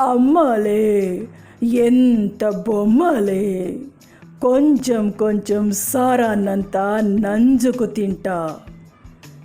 అమ్మలే ఎంత బొమ్మలే. కొంచెం కొంచెం సారాన్నంతా నంజుకు తింటా.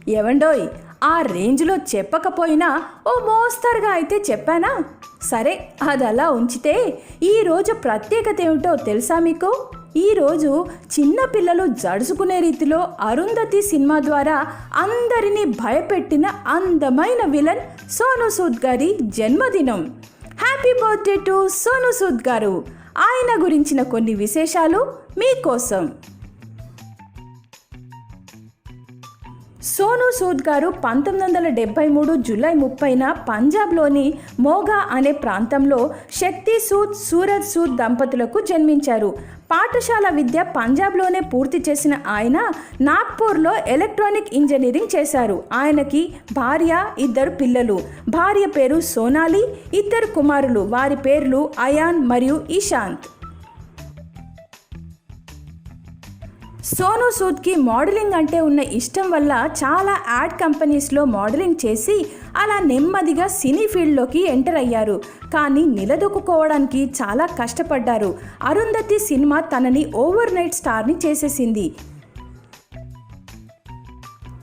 ఏవండోయ్ ఆ రేంజ్లో చెప్పకపోయినా ఓ మోస్తరుగా అయితే చెప్పానా? సరే అది అలా ఉంచితే ఈరోజు ప్రత్యేకత ఏమిటో తెలుసా మీకు? ఈరోజు చిన్నపిల్లలు జడుచుకునే రీతిలో అరుంధతి సినిమా ద్వారా అందరినీ భయపెట్టిన అందమైన విలన్ సోను సూద్ గారి జన్మదినం. Happy birthday to Sonu Sood గారు. ఆయన గురించిన కొన్ని విశేషాలు మీకోసం. సోను సూద్ గారు పంతొమ్మిది వందల డెబ్బై మూడు జూలై ముప్పైన పంజాబ్లోని మోగా అనే ప్రాంతంలో శక్తి సూద్ సూరజ్ సూద్ దంపతులకు జన్మించారు. పాఠశాల విద్య పంజాబ్లోనే పూర్తి చేసిన ఆయన నాగ్పూర్లో ఎలక్ట్రానిక్ ఇంజనీరింగ్ చేశారు. ఆయనకి భార్య ఇద్దరు పిల్లలు. భార్య పేరు సోనాలి ఇద్దరు కుమారులు. వారి పేర్లు అయాన్ మరియు ఇషాంత్ సోను సూద్కి మోడలింగ్ అంటే ఉన్న ఇష్టం వల్ల చాలా యాడ్ కంపెనీస్లో మోడలింగ్ చేసి అలా నెమ్మదిగా సినీ ఫీల్డ్లోకి ఎంటర్ అయ్యారు. కానీ నిలదొక్కుకోవడానికి చాలా కష్టపడ్డారు. అరుంధతి సినిమా తనని ఓవర్ నైట్ స్టార్ని చేసేసింది.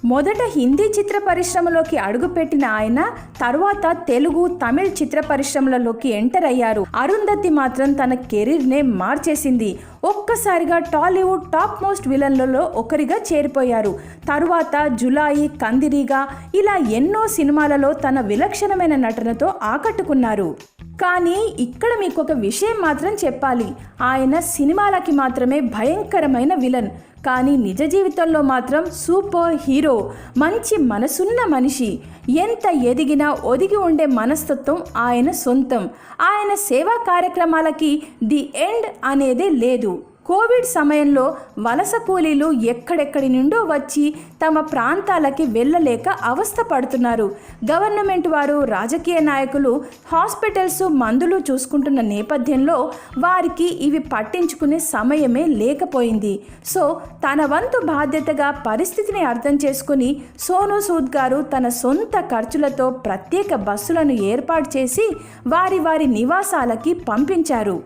మొదట హిందీ చిత్ర పరిశ్రమలోకి అడుగుపెట్టిన ఆయన తర్వాత తెలుగు తమిళ్ చిత్ర పరిశ్రమలలోకి ఎంటర్ అయ్యారు. అరుంధతి మాత్రం తన కెరీర్నే మార్చేసింది. ఒక్కసారిగా టాలీవుడ్ టాప్ మోస్ట్ విలన్లలో ఒకరిగా చేరిపోయారు. తరువాత జులాయి కందిరీగా ఇలా ఎన్నో సినిమాలలో తన విలక్షణమైన నటనతో ఆకట్టుకున్నారు. కానీ ఇక్కడ మీకు ఒక విషయం మాత్రం చెప్పాలి. ఆయన సినిమాలకి మాత్రమే భయంకరమైన విలన్. కానీ నిజ జీవితంలో మాత్రం సూపర్ హీరో. మంచి మనసున్న మనిషి. ఎంత ఎదిగినా ఒదిగి ఉండే మనస్తత్వం ఆయన సొంతం. ఆయన సేవా కార్యక్రమాలకి ది ఎండ్ అనేది లేదు. కోవిడ్ సమయంలో వలస కూలీలు ఎక్కడెక్కడి నుండో వచ్చి తమ ప్రాంతాలకి వెళ్ళలేక అవస్థ పడుతున్నారు. గవర్నమెంట్ వారు రాజకీయ నాయకులు హాస్పిటల్స్ మందులు చూసుకుంటున్న నేపథ్యంలో వారికి ఇవి పట్టించుకునే సమయమే లేకపోయింది. సో తన వంతు బాధ్యతగా పరిస్థితిని అర్థం చేసుకుని సోను సూద్ గారు తన సొంత ఖర్చులతో ప్రత్యేక బస్సులను ఏర్పాటు చేసి వారి వారి నివాసాలకి పంపించారు.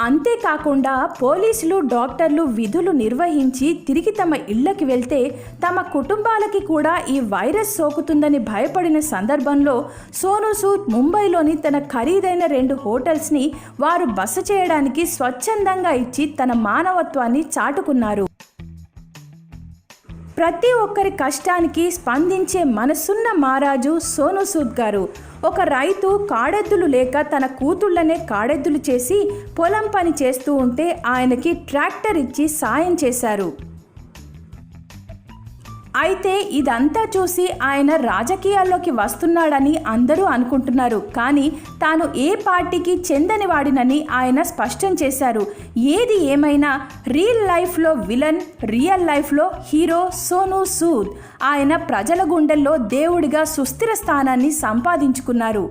అంతేకాకుండా పోలీసులు డాక్టర్లు విధులు నిర్వహించి తిరిగి తమ ఇళ్ళకి వెళ్తే తమ కుటుంబాలకి కూడా ఈ వైరస్ సోకుతుందని భయపడిన సందర్భంలో సోను సూద్ ముంబైలోని తన ఖరీదైన రెండు హోటల్స్ని వారు బస చేయడానికి స్వచ్ఛందంగా ఇచ్చి తన మానవత్వాన్ని చాటుకున్నారు. ప్రతి ఒక్కరి కష్టానికి స్పందించే మనసున్న మారాజు సోను సూద్ గారు. ఒక రైతు కాడెద్దులు లేక తన కూతుళ్ళనే కాడెద్దులు చేసి పొలం పని చేస్తూ ఉంటే ఆయనకి ట్రాక్టర్ ఇచ్చి సాయం చేశారు. అయితే ఇదంతా చూసి ఆయన రాజకీయాల్లోకి వస్తున్నాడని అందరూ అనుకుంటున్నారు. కానీ తాను ఏ పార్టీకి చెందని వాడినని ఆయన స్పష్టం చేశారు. ఏది ఏమైనా రియల్ లైఫ్లో విలన్ రియల్ లైఫ్లో హీరో సోను సూద్. ఆయన ప్రజల గుండెల్లో దేవుడిగా సుస్థిర స్థానాన్ని సంపాదించుకున్నారు.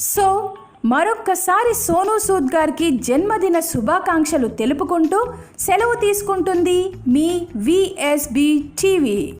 సో మరొక్కసారి సోనూ సూద్ గారికి జన్మదిన శుభాకాంక్షలు తెలుపుకుంటూ సెలవు తీసుకుంటుంది మీ విఎస్బి టీవీ